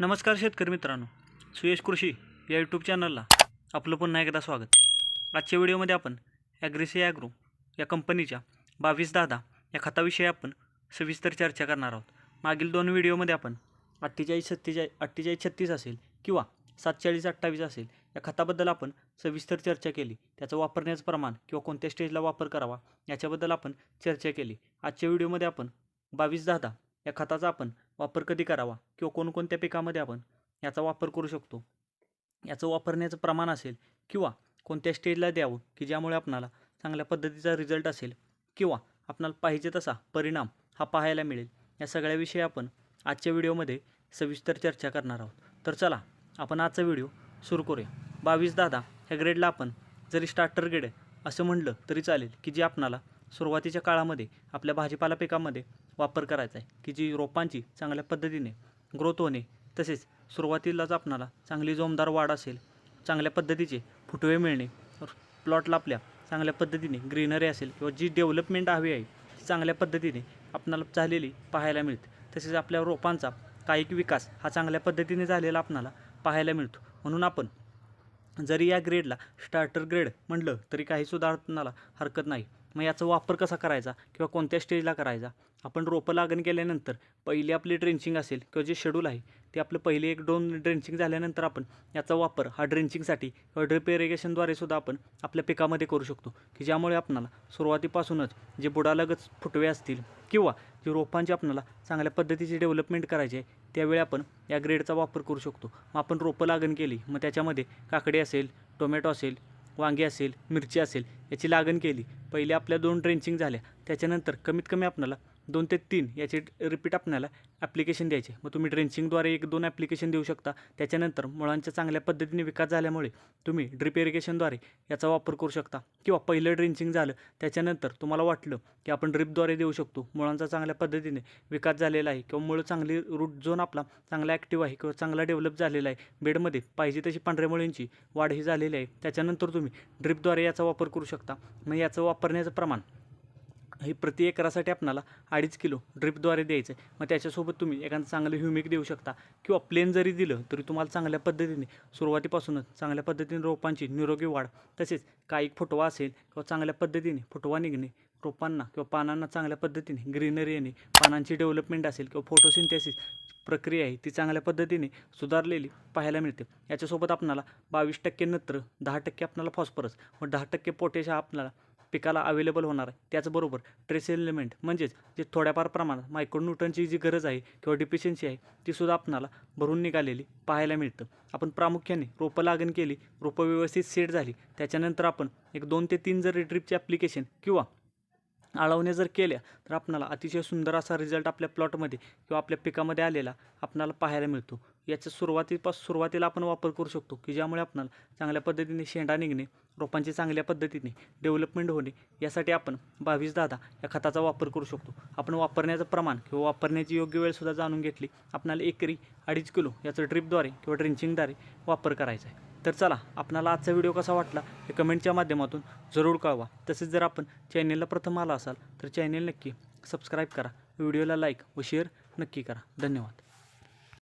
नमस्कार शेतकरी मित्रांनो सुयश कृषी या यूट्यूब चॅनलला आपलं पुन्हा एकदा स्वागत. आजच्या व्हिडिओमध्ये आपण ॲग्रेसी ॲग्रो या कंपनीच्या बावीस दहा या खताविषयी आपण सविस्तर चर्चा करणार आहोत. मागील दोन व्हिडिओमध्ये आपण अठ्ठेचाळीस सत्तेचाळीस अठ्ठेचाळीस छत्तीस असेल किंवा सातचाळीस अठ्ठावीस असेल या खताबद्दल आपण सविस्तर चर्चा केली. त्याचं वापरण्याचं प्रमाण किंवा कोणत्या स्टेजला वापर करावा याच्याबद्दल आपण चर्चा केली. आजच्या व्हिडिओमध्ये आपण बावीस दादा दहा या खताचा आपण वापर कधी करावा किंवा कोणकोणत्या पिकामध्ये आपण याचा वापर करू शकतो? याचं वापरण्याचं प्रमाण असेल किंवा कोणत्या स्टेजला द्यावं की ज्यामुळे आपणाला चांगल्या पद्धतीचा रिझल्ट असेल किंवा आपणाला पाहिजे तसा परिणाम हा पाहायला मिळेल? या सगळ्याविषयी आपण आजच्या व्हिडिओमध्ये सविस्तर चर्चा करणार आहोत. तर चला आपण आजचा व्हिडिओ सुरू करूया. बावीस दादा ह्या ग्रेडला आपण जरी स्टार्टर ग्रेड आहे असं म्हणलं तरी चालेल की जे आपणाला सुरुवातीच्या काळामध्ये आपल्या भाजीपाला पिकामध्ये वापर करायचा आहे की जी रोपांची चांगल्या पद्धतीने ग्रोथ होणे तसेच सुरुवातीलाच आपणाला चांगली जोमदार वाढ असेल चांगल्या पद्धतीचे फुटवे मिळणे प्लॉटला आपल्या चांगल्या पद्धतीने ग्रीनरी असेल किंवा जी डेव्हलपमेंट हवी आहे ती चांगल्या पद्धतीने आपणाला झालेली पाहायला मिळते. तसेच आपल्या रोपांचा कायिक विकास हा चांगल्या पद्धतीने झालेला आपणाला पाहायला मिळतो. म्हणून आपण जरी या ग्रेडला स्टार्टर ग्रेड म्हटलं तरी काही सुधारणाला हरकत नाही. मग याचा वापर कसा करायचा? किंवा कोणत्या स्टेजला करायचा? आपण रोपं लागण केल्यानंतर पहिली आपली ड्रेंचिंग असेल किंवा जे शेड्यूल आहे ते आपलं पहिले एक दोन ड्रेंचिंग झाल्यानंतर आपण याचा वापर हा ड्रेंचिंगसाठी किंवा ड्रिप इरिगेशनद्वारे सुद्धा आपण आपल्या पिकामध्ये करू शकतो. की ज्यामुळे आपणाला सुरुवातीपासूनच जे बुडालगत फुटवे असतील किंवा जे रोपांची आपणाला चांगल्या पद्धतीची डेव्हलपमेंट करायची आहे त्यावेळी आपण या ग्रेडचा वापर करू शकतो. मग आपण रोपं लागण केली मग त्याच्यामध्ये काकडी असेल टोमॅटो असेल वांगी असेल मिरची असेल याची लागण केली. पहिले आपल्या दोन ड्रेंचिंग झाल्या. त्याच्यानंतर कमीत कमी आपणाला दोन ते तीन याचे रिपीट आपल्याला ॲप्लिकेशन द्यायचे. मग तुम्ही ड्रेंचिंगद्वारे एक दोन ॲप्लिकेशन देऊ शकता. त्याच्यानंतर मुळांच्या चांगल्या पद्धतीने विकास झाल्यामुळे तुम्ही ड्रिप इरिगेशनद्वारे याचा वापर करू शकता. किंवा पहिलं ड्रेंचिंग झालं त्याच्यानंतर तुम्हाला वाटलं की आपण ड्रिपद्वारे देऊ शकतो. मुळांचा चांगल्या पद्धतीने विकास झालेला आहे. किंवा मुळं चांगली रूट झोन आपला चांगला ॲक्टिव्ह आहे किंवा चांगला डेव्हलप झालेला आहे. बेडमध्ये पाहिजे तशी पांढऱ्या मुळींची वाढ ही झालेली आहे. त्याच्यानंतर तुम्ही ड्रिपद्वारे याचा वापर करू शकता. मग याचं वापरण्याचं प्रमाण हे प्रति एकरासाठी आपणाला अडीच किलो ड्रिपद्वारे द्यायचं आहे मग त्याच्यासोबत तुम्ही एखादं चांगलं ह्युमिक देऊ शकता किंवा प्लेन जरी दिलं तरी तुम्हाला चांगल्या पद्धतीने सुरुवातीपासूनच चांगल्या पद्धतीने रोपांची निरोगी वाढ तसेच काही फुटवा असेल किंवा चांगल्या पद्धतीने फुटवा निघणे रोपांना किंवा पानांना चांगल्या पद्धतीने ग्रीनरी येणे पानांची डेव्हलपमेंट असेल किंवा फोटोसिंथेसिस प्रक्रिया आहे ती चांगल्या पद्धतीने सुधारलेली पाहायला मिळते. याच्यासोबत आपणाला बावीस टक्के नत्र दहा टक्के आपणाला फॉस्फरस व दहा टक्के पोटॅश हा पिकाला अवेलेबल होणार आहे. त्याचबरोबर ट्रेस एलिमेंट म्हणजेच जे थोड्याफार प्रमाणात मायक्रोन्यूटनची जी गरज आहे किंवा डिफिशियन्सी आहे तीसुद्धा आपणाला भरून निघालेली पाहायला मिळतं. आपण प्रामुख्याने रोपं लागण केली रोपं व्यवस्थित सेट झाली त्याच्यानंतर आपण एक दोन ते तीन जर रिट्रीपचे ॲप्लिकेशन किंवा आळवण्या जर केल्या तर आपणाला अतिशय सुंदर असा रिझल्ट आपल्या प्लॉटमध्ये किंवा आपल्या पिकामध्ये आलेला आपणाला पाहायला मिळतो. याच्या सुरुवातीपास सुरुवातीला आपण वापर करू शकतो की ज्यामुळे आपणाला चांगल्या पद्धतीने शेंडा निघणे रोपांची चांगल्या पद्धतीने डेव्हलपमेंट होणे यासाठी आपण बावीस दादा या खताचा वापर करू शकतो. आपण वापरण्याचं प्रमाण किंवा वापरण्याची योग्य वेळसुद्धा जाणून घेतली. आपणाला एकरी अडीच किलो याचं ड्रिपद्वारे किंवा ड्रिंचिंगद्वारे वापर करायचा आहे. तर चला आपणाला आजचा व्हिडिओ कसा वाटला हे कमेंटच्या माध्यमातून जरूर कळवा. तसेच जर आपण चॅनेलला प्रथम आला असाल तर चॅनेल नक्की सबस्क्राईब करा व्हिडिओला लाईक व शेअर नक्की करा. धन्यवाद.